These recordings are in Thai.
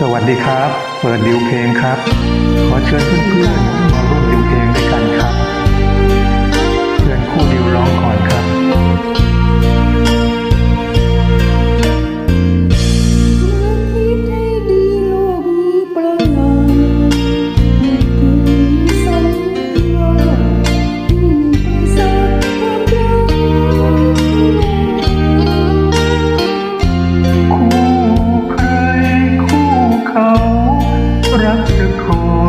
สวัสดีครับ เปิดดิวเพลงครับ ขอเชิญเพื่อนๆมาร่วมดิวเพลง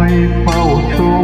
你把我丢。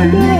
ได้ลิขิต